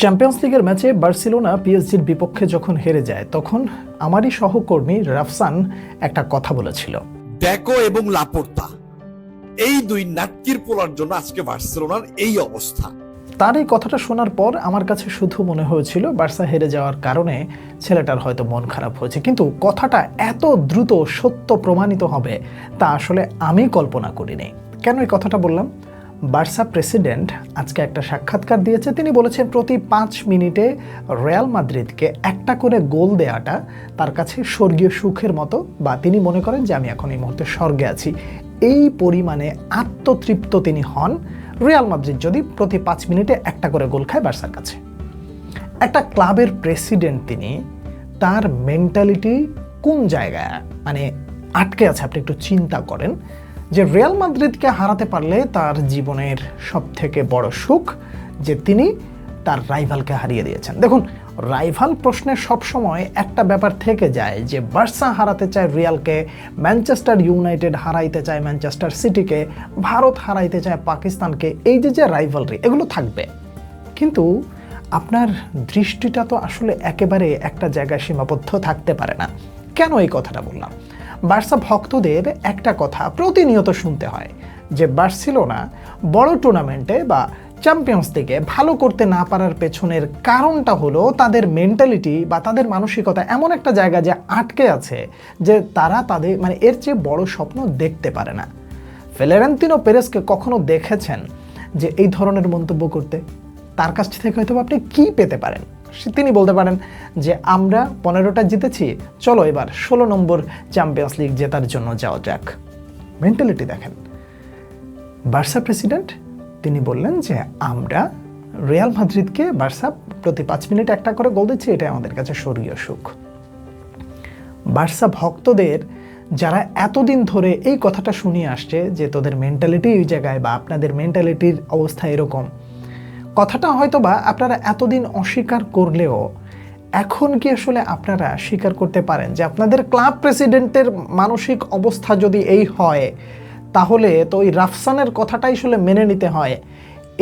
Champions লিগের ম্যাচে Barcelona পিএসজির বিপক্ষে যখন হেরে যায় তখন আমারই সহকর্মী রাফসান একটা কথা বলেছিল। ড্যাকো এবং লাপোর্তা। এই দুই নাটকির পোলার জন্য আজকে বার্সেলোনার এই অবস্থা। তার এই কথাটা শোনার পর আমার কাছে শুধু মনে হয়েছিল বার্সা হেরে যাওয়ার কারণে ছেলেটার হয়তো মন খারাপ হয়েছে। কিন্তু কথাটা এত দ্রুত সত্য প্রমাণিত হবে তা আসলে আমি কল্পনা করিনি। কেন এই কথাটা বললাম? বার্সা প্রেসিডেন্ট আজকে একটা সাক্ষাৎকার দিয়েছে। তিনি বলেছেন, প্রতি পাঁচ মিনিটে রিয়াল মাদ্রিদকে একটা করে গোল দেওয়াটা তার কাছে স্বর্গীয় সুখের মতো। বা তিনি মনে করেন যে, আমি এখন এই মুহূর্তে স্বর্গে আছি। এই পরিমাণে আত্মতৃপ্ত তিনি হন রিয়াল মাদ্রিদ যদি প্রতি পাঁচ মিনিটে একটা করে গোল খায় বার্সার কাছে। একটা ক্লাবের প্রেসিডেন্ট তিনি, তার মেন্টালিটি কোন জায়গায়? মানে আটকে আছে, আপনি একটু চিন্তা করেন। যে রিয়াল মাদ্রিদকে হারাতে পারলে তার জীবনের সব থেকে বড় সুখ যে তিনি তার রাইভালকে হারিয়ে দিয়েছেন। দেখুন, রাইভাল প্রশ্নে সবসময় একটা ব্যাপার থেকে যায় যে বার্সা হারাতে চায় রিয়ালকে, ম্যানচেস্টার ইউনাইটেড হারাইতে চায় ম্যানচেস্টার সিটিকে, ভারত হারাইতে চায় পাকিস্তানকে, এই যে যে রাইভালরি, এগুলো থাকবে। কিন্তু আপনার দৃষ্টিটা তো আসলে একেবারে একটা জায়গায় সীমাবদ্ধ থাকতে পারে না। কেন এই কথাটা বললাম? বার্সা ভক্তদের একটা কথা প্রতিনিয়ত শুনতে হয়, যে বার্সিলোনা বড় টুর্নামেন্টে বা চ্যাম্পিয়ন্স লিগে ভালো করতে না পারার পেছনের কারণটা হলো তাদের মেন্টালিটি বা তাদের মানসিকতা এমন একটা জায়গা যে আটকে আছে, যে তারা তাদের মানে এর চেয়ে বড় স্বপ্ন দেখতে পারে না। ফেলেরেন্তিনো পেরেসকে কখনো দেখেছেন যে এই ধরনের মন্তব্য করতে? তার কাছ থেকে হয়তো আপনি কি পেতে পারেন? তিনি বলতে পারেন যে আমরা পনেরোটা জিতেছি। চলো এবার ষোলো নম্বর চ্যাম্পিয়ন্স লিগ জেতার জন্য যাওয়া যাক। মেন্টালিটি দেখেন। বার্সা প্রেসিডেন্ট, তিনি বললেন যে আমরা রিয়াল মাদ্রিদকে বার্সা প্রতি পাঁচ মিনিট একটা করে গোল দিচ্ছি, এটাই আমাদের কাছে স্বর্গীয় সুখ। বার্সা ভক্তদের যারা এতদিন ধরে এই কথাটা শুনিয়ে আসছে যে তোদের মেন্টালিটি এই জায়গায় বা আপনাদের মেন্টালিটির অবস্থা এরকম কথাটা হয়তো বা আপনারা এতদিন অস্বীকার করলেও এখন কি আসলে আপনারা স্বীকার করতে পারেন যে আপনাদের ক্লাব প্রেসিডেন্টের মানসিক অবস্থা যদি এই হয়, তাহলে তো ওই রাফসানের কথাটাই আসলে মেনে নিতে হয়।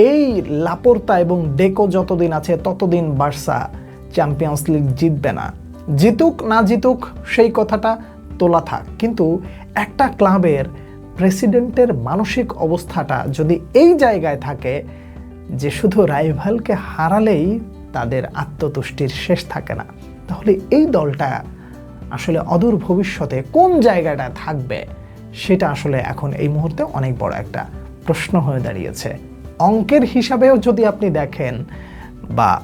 এই লাপোর্তা এবং ডেকো যতদিন আছে, ততদিন বার্সা চ্যাম্পিয়ন্স লিগ জিতবে না। জিতুক না জিতুক, সেই কথাটা তোলা থাক। কিন্তু একটা ক্লাবের প্রেসিডেন্টের মানসিক অবস্থাটা যদি এই জায়গায় থাকে যে শুধু রাইভালকে হারালেই তাদের আত্মতুষ্টির শেষ থাকে না। তাহলে এই দলটা আসলে অদূর ভবিষ্যতে কোন জায়গাটা থাকবে, সেটা আসলে এখন এই মুহূর্তে অনেক বড় একটা প্রশ্ন হয়ে দাঁড়িয়েছে। অঙ্কের হিসাবেও যদি আপনি দেখেন বা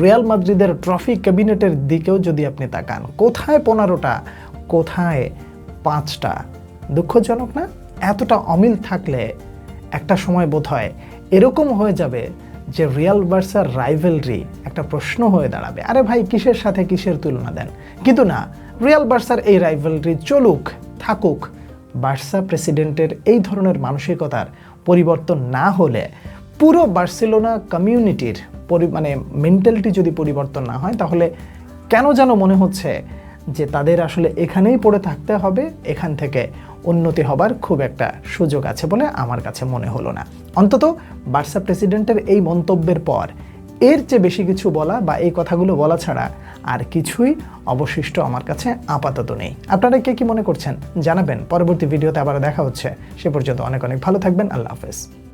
রিয়াল মাদ্রিদের ট্রফি ক্যাবিনেটের দিকেও যদি আপনি তাকান, কোথায় পনেরোটা, কোথায় পাঁচটা, দুঃখজনক না? এতটা অমিল থাকলে একটা সময় বোধ হয় এরকম হয়ে যাবে যে রিয়াল ভার্সার রাইভেলরি একটা প্রশ্ন হয়ে দাঁড়াবে। আরে ভাই, কিসের সাথে কিসের তুলনা দেন? কিন্তু না, রিয়াল বার্সার এই রাইভেলরি চলুক, থাকুক, বার্সা প্রেসিডেন্টের এই ধরনের মানসিকতার পরিবর্তন না হলে পুরো বার্সেলোনা কমিউনিটির পরি মানে মেন্টালিটি যদি পরিবর্তন না হয়, তাহলে কেন যেন মনে হচ্ছে যে তাদের আসলে এখানেই পড়ে থাকতে হবে, এখান থেকে উন্নতি হবার খুব একটা সুযোগ আছে বলে আমার কাছে মনে হলো না। অন্তত বার্সা প্রেসিডেন্টের এই মন্তব্যের পর এর চেয়ে বেশি কিছু বলা বা এই কথাগুলো বলা ছাড়া আর কিছুই অবশিষ্ট আমার কাছে আপাতত নেই। আপনারা কে কি মনে করছেন? জানাবেন। পরবর্তী ভিডিওতে আবার দেখা হচ্ছে। সে পর্যন্ত অনেক অনেক ভালো থাকবেন। আল্লাহ হাফেজ।